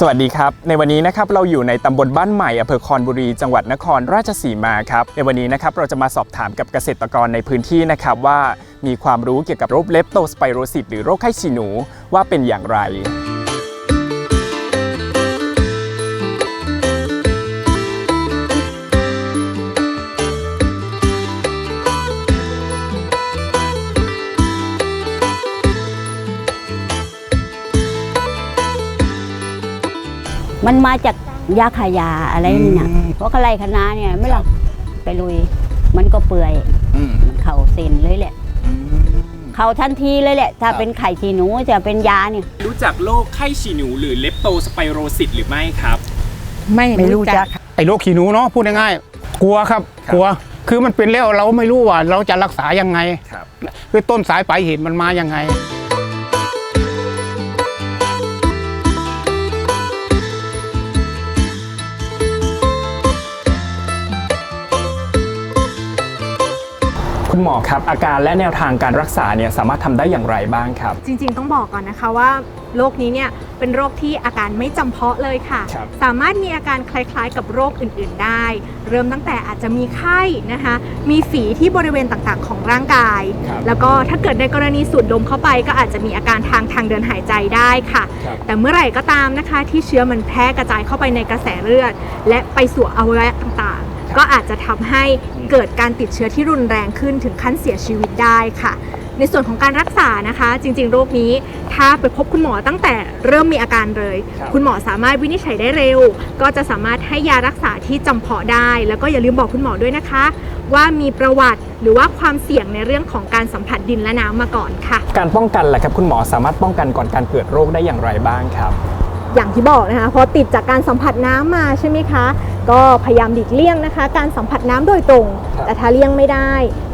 สวัสดีครับ ในวันนี้นะครับเราอยู่ในตำบลบ้านใหม่อำเภอคอนบุรี จังหวัดนครราชสีมาครับ ในวันนี้นะครับเราจะมาสอบถามกับเกษตรกรในพื้นที่นะครับว่ามีความรู้เกี่ยวกับโรคเลปโตสไปโรซิสหรือโรคไข้ฉี่หนูว่าเป็นอย่างไร มันมาจากยาขายาอะไรนี่นะเพราะอะไรคณะเนี่ยไม่หรอกไปลุย มันก็เปื่อยมันเข่าเซ็นเลยแหละเข่าทันทีเลยแหละ ถ้าครับเป็นไข่ชีหนูจะเป็นยาเนี่ย รู้จักโรคไข้ฉี่หนูหรือเลปโตสไปโรซิสหรือไม่ครับ ไม่ไม่รู้จักไอ้โรคขี้หนูเนาะพูดง่ายๆกลัวครับครับ กลัวคือมันเป็นแล้วเราไม่รู้ว่าเราจะรักษายังไงครับคือต้นสายปลายเหตุมันมายังไง คุณหมอครับ อาการและแนวทางการรักษาเนี่ยสามารถทำได้อย่างไรบ้างครับ จริงๆ ต้องบอกก่อนนะคะว่าโรคนี้เนี่ยเป็นโรคที่อาการไม่จำเพาะเลยค่ะครับสามารถมีอาการคล้ายๆ กับโรคอื่นๆได้ เริ่มตั้งแต่อาจจะมีไข้นะคะ มีฝีที่บริเวณต่างๆ ของร่างกายครับแล้วก็ถ้าเกิดในกรณีสูดดมเข้าไป ก็อาจจะมีอาการทางทางเดินหายใจได้ค่ะครับแต่เมื่อไหร่ก็ตามนะคะที่เชื้อมันแพร่กระจายเข้าไปในกระแสเลือด และไปสู่อวัยวะต่างๆ ก็อาจจะทำให้ เกิดการติดเชื้อที่รุนแรงขึ้นถึงขั้นเสียชีวิตได้ค่ะ ในส่วนของการรักษานะคะ จริง ๆ โรคนี้ถ้าไปพบคุณหมอตั้งแต่เริ่มมีอาการเลยครับคุณหมอสามารถวินิจฉัยได้เร็ว ก็จะสามารถให้ยารักษาที่จำเพาะได้ แล้วก็อย่าลืมบอกคุณหมอด้วยนะคะ ว่ามีประวัติหรือว่าความเสี่ยงในเรื่องของการสัมผัสดินและน้ำมาก่อนค่ะ การป้องกันล่ะครับคุณหมอสามารถป้องกันก่อนการเกิดโรคได้อย่างไรบ้างครับ อย่างที่บอกนะคะพอติดจากการสัมผัสน้ำมาใช่ไหมคะ ก็พยายามหลีกเลี่ยงนะคะ การสัมผัสน้ำโดยตรงครับแต่ถ้าเลี่ยงไม่ได้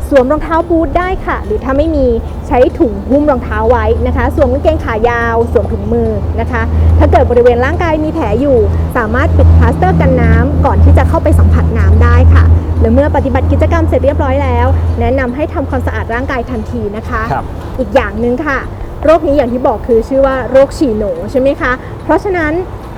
สวมรองเท้าบูทได้ค่ะ หรือถ้าไม่มีใช้ถุงหุ้มรองเท้าไว้นะคะ สวมกางเกงขายาว สวมถุงมือนะคะ ถ้าเกิดบริเวณร่างกายมีแผลอยู่ สามารถปิดพลาสเตอร์กันน้ำก่อนที่จะเข้าไปสัมผัสน้ำได้ค่ะและเมื่อปฏิบัติกิจกรรมเสร็จเรียบร้อยแล้ว แนะนำให้ทำความสะอาดร่างกายทันทีนะคะครับอีกอย่างหนึ่งค่ะ โรคนี้อย่างที่บอกคือชื่อว่าโรคฉี่หนูใช่ไหมคะ เพราะฉะนั้น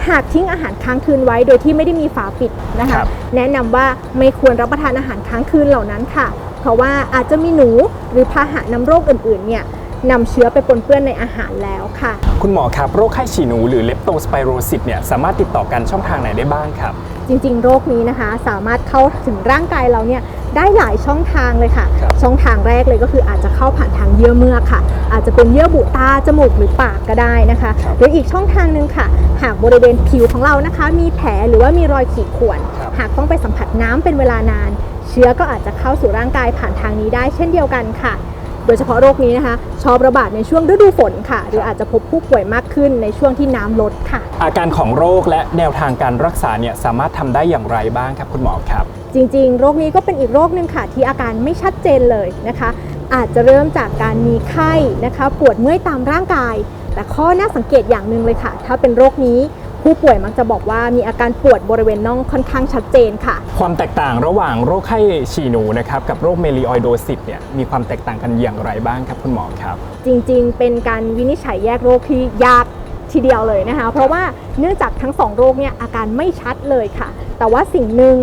หากทิ้งอาหารค้างคืนไว้โดยที่ไม่ได้มีฝาปิดนะครัคะบแนะนำว่าไม่ควรรับประทานอาหารค้างคืนเหล่านั้นค่ะ เพราะว่าอาจจะมีหนูหรือพาหะนำโรคอื่นๆเนี่ย นำเชื้อไปปนเปื้อนในอาหารแล้วค่ะ คุณหมอครับโรคไข้ฉี่หนูหรือเลปโตสไปโรซิสเนี่ยสามารถติดต่อกันช่องทางไหนได้บ้างครับ จริง ๆ โรคนี้นะคะ สามารถเข้าถึงร่างกายเราเนี่ยได้หลายช่องทางเลยค่ะ ครับ ช่องทางแรกเลยก็คืออาจจะเข้าผ่านทางเยื่อเมือกค่ะ อาจจะเป็นเยื่อบุตาจมูกหรือปากก็ได้นะคะครับหรืออีกช่องทางหนึ่งค่ะ หากบริเวณผิวของเรานะคะ มีแผลหรือว่ามีรอยขีดข่วน ครับ หากต้องไปสัมผัสน้ำเป็นเวลานาน เชื้อก็อาจจะเข้าสู่ร่างกายผ่านทางนี้ได้เช่นเดียวกันค่ะ โดยเฉพาะโรคนี้นะคะชอบระบาดในช่วงฤดูฝนค่ะ หรืออาจจะพบผู้ป่วยมากขึ้นในช่วงที่น้ำลดค่ะ อาการของโรคและแนวทางการรักษาเนี่ยสามารถทำได้อย่างไรบ้างครับคุณหมอครับ จริง ๆ โรคนี้ก็เป็นอีกโรคหนึ่งค่ะที่อาการไม่ชัดเจนเลยนะคะ อาจจะเริ่มจากการมีไข้นะคะ ปวดเมื่อยตามร่างกาย แต่ข้อน่าสังเกตอย่างหนึ่งเลยค่ะ ถ้าเป็นโรคนี้ ผู้ป่วยมักจะบอกว่ามีอาการปวดบริเวณน่องค่อนข้างชัดเจนค่ะ ความแตกต่างระหว่างโรคไข้ฉี่หนูนะครับกับโรคเมลิออยโดซิสเนี่ยมีความแตกต่างกันอย่างไรบ้างครับคุณหมอครับ จริงๆ เป็นการวินิจฉัยแยกโรคที่ยากทีเดียวเลยนะคะ เพราะว่าเนื่องจากทั้งสองโรคเนี่ยอาการไม่ชัดเลยค่ะ แต่ว่าสิ่งหนึ่ง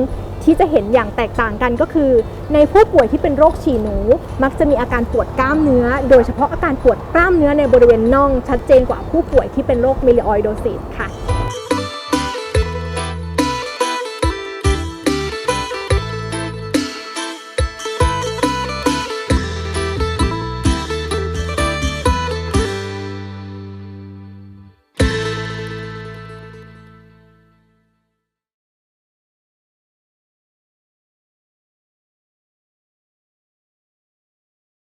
ที่จะเห็นอย่างแตกต่างกันก็คือ ในผู้ป่วยที่เป็นโรคฉี่หนู มักจะมีอาการปวดกล้ามเนื้อ โดยเฉพาะอาการปวดกล้ามเนื้อในบริเวณน่องชัดเจนกว่าผู้ป่วยที่เป็นโรคมิลลิออยโดซิสค่ะ